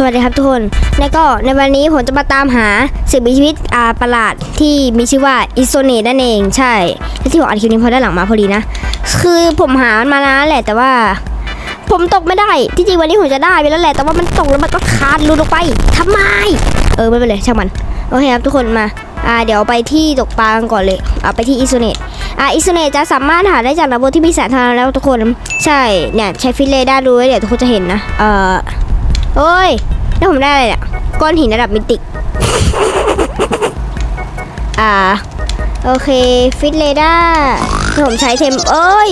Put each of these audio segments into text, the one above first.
สวัสดีครับทุกคน แล้วก็ในวันนี้ผมจะมาตามหาสิ่งมีชีวิตอาประหลาดที่มีชื่อว่าอิโซเนตนั่นเองใช่และที่ผมอัดคลิปนี้พราะด้าหลังมาพอดีนะ คือผมหามันมานานแหละแต่ว่า ผมตกไม่ได้ที่จริงวันนี้ผมจะได้ไปแล้วแหละแต่ว่ามันตกแล้วมันก็ขาดหลุดออกไปทำไม เออไม่เป็นไรช่างมันโอเคครับทุกคนมาอ่าเดี๋ยวไปที่ตกปลากันก่อนเลยเอาไปที่อิโซเนตอ่าอิโซเนตจะสามารถหาได้จากระบบที่มีแสงทางแล้วทุกคน ใช่เนี่ยใช้ฟิลเลอร์ได้ดูไว้เดี๋ยวทุกคนจะเห็นนะเออ โอ้ย แล้วผมได้อะไรเนี่ยก้อนหินระดับมิติกอ่า โอเค ฟิตเลด้าผมใช้เทมเอ้ย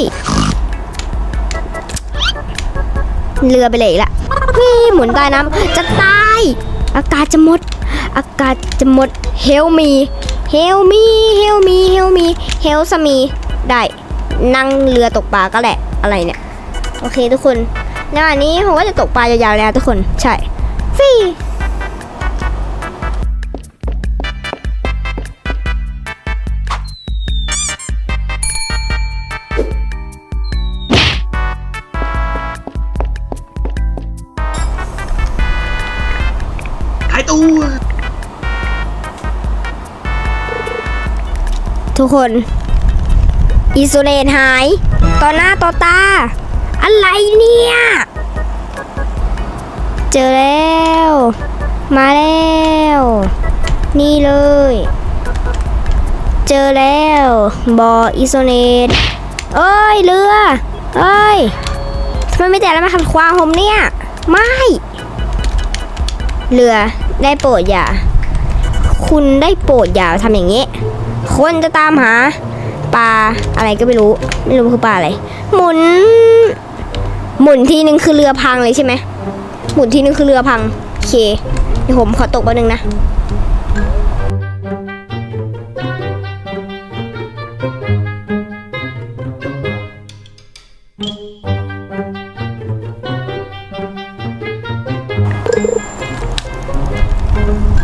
เรือไปเลยอีกละวิ่งหมุนใต้น้ำจะตาย อากาศจะหมด อากาศจะหมด เฮลมี เฮลมี เฮลมี เฮลมี เฮลสมี ได้ นั่งเรือตกปลาก็แหละ อะไรเนี่ย โอเคทุกคน ในวันนี้ผมก็จะตกปลายาวๆเลยนะทุกคน ใช่ฟรีหายตัวทุกคน อิโซเลนหาย ต่อหน้าต่อตา อะไรเนี่ย เจอแล้ว มาแล้ว นี่เลย เจอแล้วบออิโซเนตเอ้ยเรือเอ้ยทำไมไม่แต่ละมาขัดขวางผมเนี่ย ไม่ เรือได้โปรดอย่า คุณได้โปรดอย่าทำอย่างนี้ คนจะตามหา ปลาอะไรก็ไม่รู้ ไม่รู้คือปลาอะไร หมุน หมุนทีนึงคือเรือพังเลยใช่ไหมหมุนทีนึงคือเรือพังโอเคเดี๋ยวผมขอตกแป๊บนึงนะ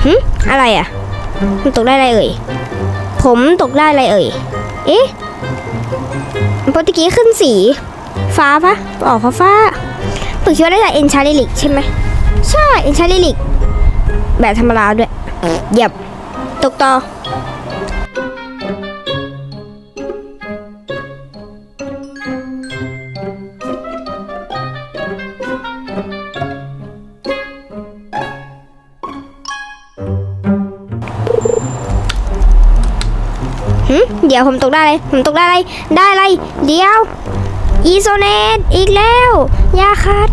หึอะไรอะ มันตกได้อะไรเอ่ย ผมตกได้อะไรเอ่ย เอ๊ะปกติขึ้นสี ฟ้าปะออกฟ้าฟ้าๆผมคิดว่าได้จากเอนชาริลิกใช่ไหมใช่เอนชาริลิกแบบธรรมดาด้วยเหยียบตกต่อ หึเดี๋ยวผมตกได้เลยผมตกได้เลยได้เลยเดี๋ยว อีโซเนตอีกแล้วยาคัด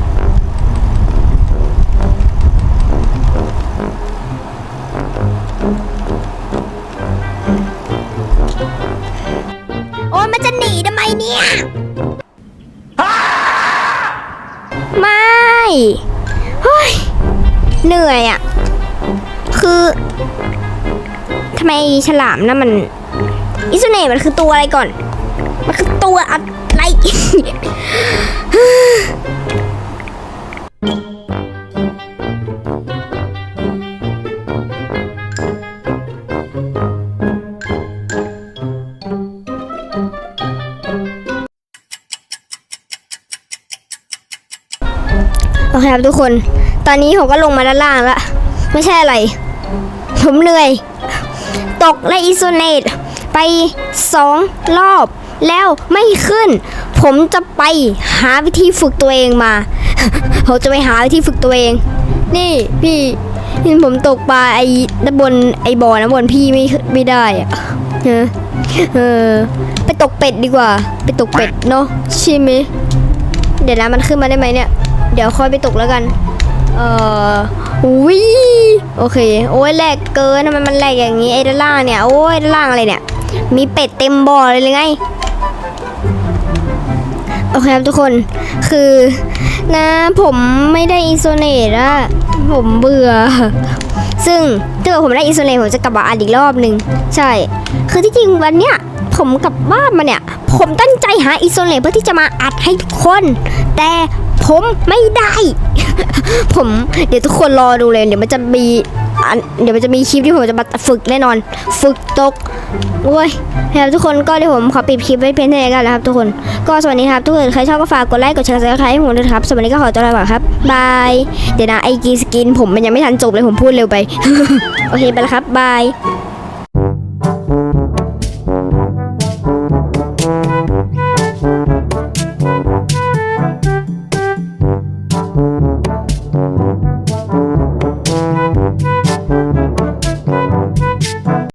อ เหนื่อยอะ่ะ คือทำไมฉลามนะมันอิสุเน่มันคือตัวอะไรก่อน มันคือตัวอะไร เคครับทุกคน ตอนนี้ผมก็ลงมาด้านล่างแล้วไม่ใช่อะไร ผมเหนื่อย ตกและอิโซเนตไปสองรอบ แล้วไม่ขึ้น ผมจะไปหาวิธีฝึกตัวเองมา ผมจะไปหาวิธีฝึกตัวเอง นี่พี่เห็นผมตกปลาไอ้ด้านบนไอ้บ่อนะบนพี่ไม่ไม่ได้อะเออเออไปตกเป็ดดีกว่า ไปตกเป็ดเนาะใช่ไหมเดี๋ยวนะมันขึ้นมาได้ไหมเนี่ย เดี๋ยวค่อยไปตกแล้วกัน เอ่ออุ้ยโอเค โอ้ยแหลกเกินทำไมมันแหลกอย่างนี้ไอ้ด้านล่างเนี่ย โอ้ยด้านล่างอะไรเนี่ย มีเป็ดเต็มบ่อเลยเลยไง โอเคครับทุกคน คือ นะผมไม่ได้อิโซเนตอะผมเบื่อ ซึ่งถ้าเกิดผมได้อิโซเนตผมจะกลับมาอัดอีกรอบหนึ่งใช่ คือที่จริงวันเนี้ยผมกลับบ้านมาเนี่ย ผมตั้งใจหาอิโซเนตเพื่อที่จะมาอัดให้ทุกคน แต่ ผมไม่ได้ ผมเดี๋ยวทุกคนรอดูเลย เดี๋ยวมันจะมีอันเดี๋ยวมันจะมีคลิปที่ผมจะมาฝึกแน่นอน ฝึกตกโอ้ยนะครับทุกคนก็เดี๋ยวผมขอปิดคลิปไว้เพียงเท่านี้กันแล้วครับ ทุกคนก็สวัสดีครับทุกคนใครชอบก็ฝากกดไลค์กดแชร์กดซับสไครต์ให้ผมด้วยครับสวัสดีก็ขอตัวลาไปก่อนครับบายเดี๋ยวนะไอกีสกินผมมันยังไม่ทันจบเลยผมพูดเร็วไปโอเคไปแล้วครับบาย